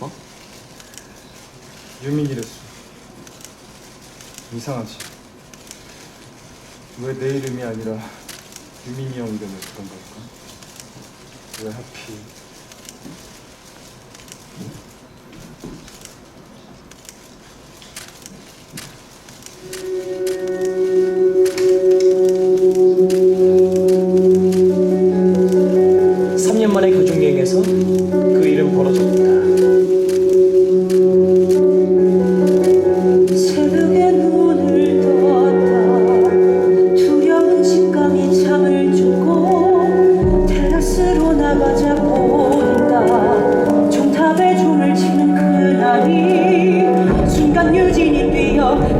어? 유민이랬어. 이상하지. 왜 내 이름이 아니라 유민이 형 이름을 그런 걸까? 왜 하필?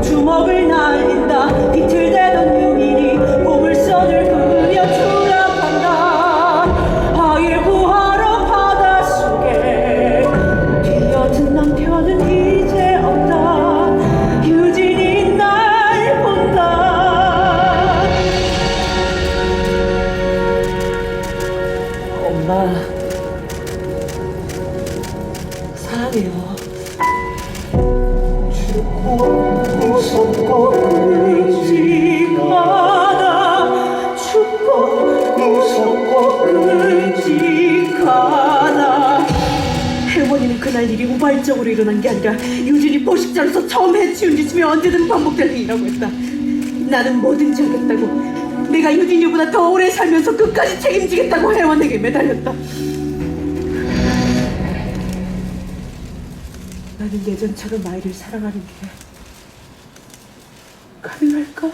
주먹을 날린다. 비틀대던 유민이 보물선을 그려 추락한다. 아이를 구하러 바닷속에 뛰어든 남편은 이제 없다. 유진이 날 본다. 엄마, 사랑해요 그날 일이 우발적으로 일어난 게 아니라 유진이 포식자로서 처음 해치운 짓이며 언제든 반복될 일이라고 했다. 나는 뭐든지 하겠다고. 내가 유진이보다 더 오래 살면서 끝까지 책임지겠다고 해원에게 매달렸다 나는 예전처럼 아이를 사랑하는 게 가능할까?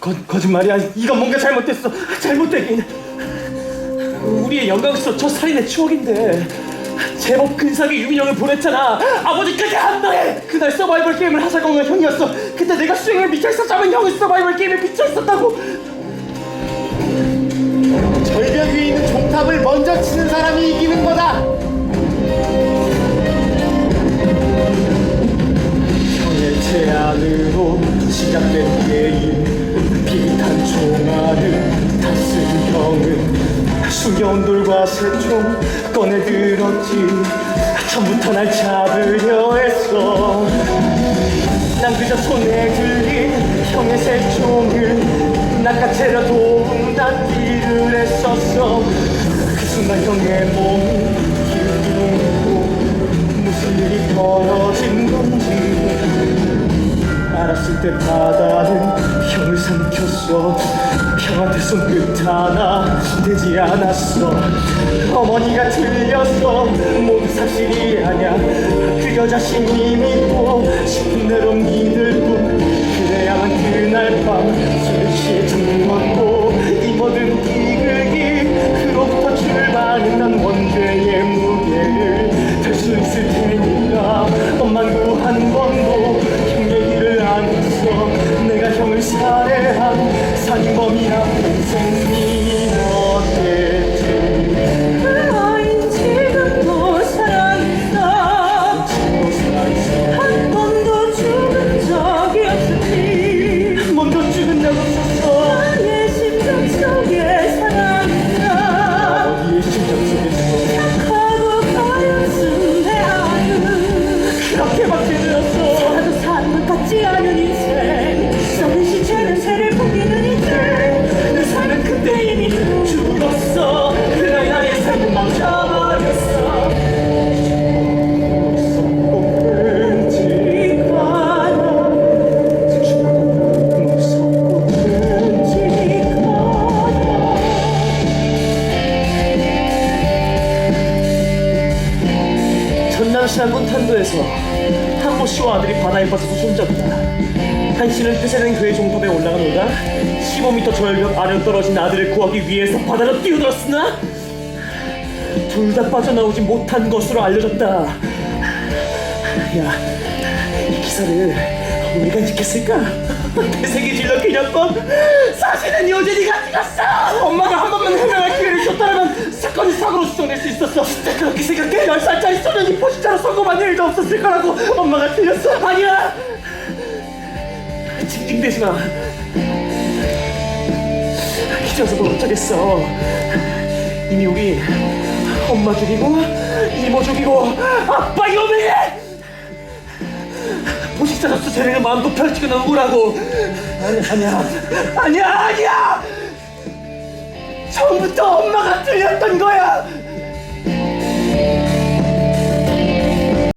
거, 거짓말이야. 이건 뭔가 잘못됐어. 잘못되긴. 우리의 영광스러운 저 살인의 추억인데 제법 근사하게 유민형을 보냈잖아. 아버지까지 한 방에 그날 서바이벌 게임을 하자고 한 형이었어. 그때 내가 수행에 미쳐 있었다면 형은 서바이벌 게임에 미쳐 있었다고. 절벽 위에 있는 종탑을 먼저 치는 사람이 형은 숨겨온 돌과 새총 꺼내 들었지. 처음부터 날 잡으려 했어. 난 그저 손에 들린 형의 새총을 낚아채려 도움닫기를 했었어. 그 순간 형의 몸이 기울고 무슨 일이 벌어진 건지 알았을 때 바다는 형을 삼켰어 형한테 손끝 하나 되지 않았어. 어머니가 틀렸어. 모두 사실이 아냐 그저 자신이 믿고 싶은 대로 믿을 뿐 그래야만 그날 밤 술취해 잠 전남 시한군 탄도에서 한보 씨와 아들이 바다에 빠져서 숨졌다. 한 씨는 폐쇄된 교회 종탑에 올라가 놀다 15m 절벽 아래로 떨어진 아들을 구하기 위해서 바다로 뛰어들었으나 둘 다 빠져나오지 못한 것으로 알려졌다. 야, 이 기사를 우리가 찍혔을까? 대세기 질러 기념법? 사실은 요진이가 찍었어! 엄마가 한 번만 해명할 기회를 줬다면 사건이 사고로 수정될 수 있었어. 그렇게 생각해? 10살짜리 소년이 포식자로 성공한 일도 없었을 거라고 엄마가 틀렸어. 아니야! 집중되지 마. 지쳐서 못하겠어. 이미 우리 엄마 죽이고 이모 죽이고 아빠 유명해. 보식사로서 재능을 마음껏 펼치고 넘으라고. 아니 아니야 아니야 아니야. 처음부터 엄마가 틀렸던 거야.